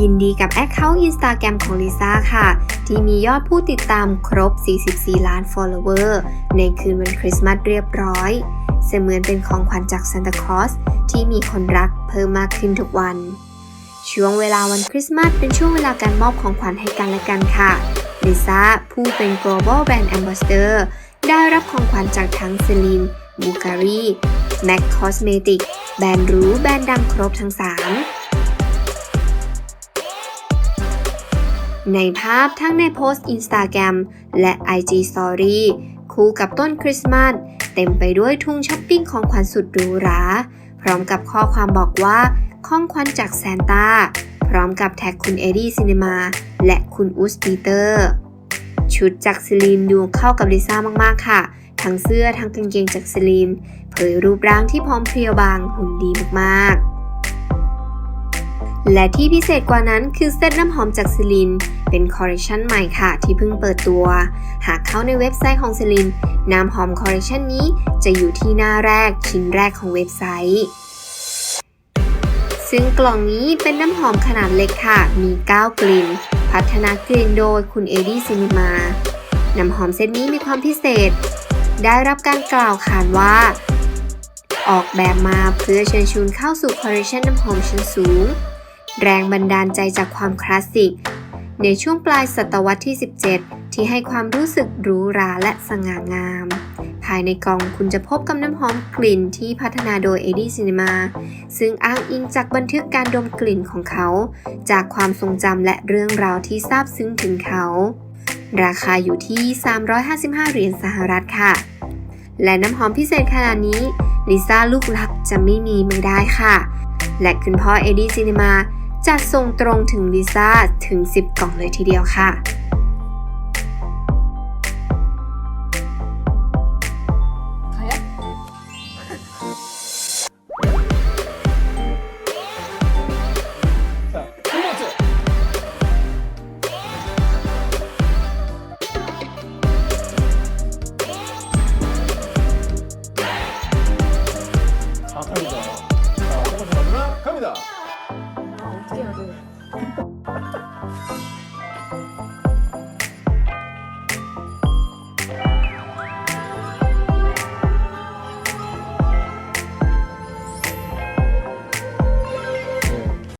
ยินดีกับแอคเคาท์อินสตาแกรมของลิซ่าค่ะ ที่มียอดผู้ติดตามครบ 44 ล้าน follower ในคืนวันคริสต์มาสเรียบร้อย เสมือนเป็นของขวัญจากซานตาคลอสที่มีคนรักเพิ่มมากขึ้นทุกวัน ช่วงเวลาวันคริสต์มาสเป็นช่วงเวลาการมอบของขวัญให้กันและกันค่ะลิซ่าผู้เป็น global brand ambassador ได้รับของขวัญจากทั้งเซลีนบูการีแม็กคอสเมติกแบรนด์รูแบรนด์ดังครบทั้ง 3 ในภาพทั้งในโพสต์ Instagram และ IG Story คู่กับต้นคริสต์มาสเต็มไปด้วยทุ่งช้อปปิ้งของขวัญสุดหรูหรา พร้อมกับข้อความบอกว่าของขวัญจากแซนต้า พร้อมกับแท็กคุณเอดี้ซิน e มาและคุณอุสปีเตอร์ ชุดจากซิลีนดูเข้ากับลิซ่ามากๆค่ะ ทั้งเสื้อทั้งกางเกงจากซิลีน เผยรูปร่างที่พร้อมเพรียวบางหุ่นดีมากๆ และที่พิเศษกว่านั้นคือเซตน้ำหอมจากซิลิน เป็นคอลเลคชันใหม่ค่ะที่เพิ่งเปิดตัว หากเข้าในเว็บไซต์ของซิลิน น้ำหอมคอลเลคชันนี้จะอยู่ที่หน้าแรกชิ้นแรกของเว็บไซต์ ซึ่งกล่องนี้เป็นน้ำหอมขนาดเล็กค่ะ มี 9 กลิ่น พัฒนากลิ่นโดยคุณเอดี้ซินิมา น้ำหอมเซตนี้มีความพิเศษ ได้รับการกล่าวขานว่าออกแบบมาเพื่อเชิญชวนเข้าสู่คอลเลคชันน้ำหอมชั้นสูง แรงบันดาลใจจากความคลาสสิก ในช่วงปลายศตวรรษที่ 17 ที่ให้ความรู้สึกหรูหราและสง่างาม ภายในกล่องคุณจะพบกับน้ำหอมกลิ่นที่พัฒนาโดย Eddie Cinema ซึ่งอ้างอิงจากบันทึกการดมกลิ่นของเขา จากความทรงจำและเรื่องราวที่ซาบซึ้งถึงเขา ราคาอยู่ที่ 355 เหรียญสหรัฐค่ะ และน้ำหอมพิเศษขนาดนี้ลิซ่าลูกรักจะไม่มีไม่ได้ค่ะ และคุณพ่อเอดี้ซินิมา จัดส่งตรงถึงลิซ่าถึง 10 กล่องเลยทีเดียวค่ะ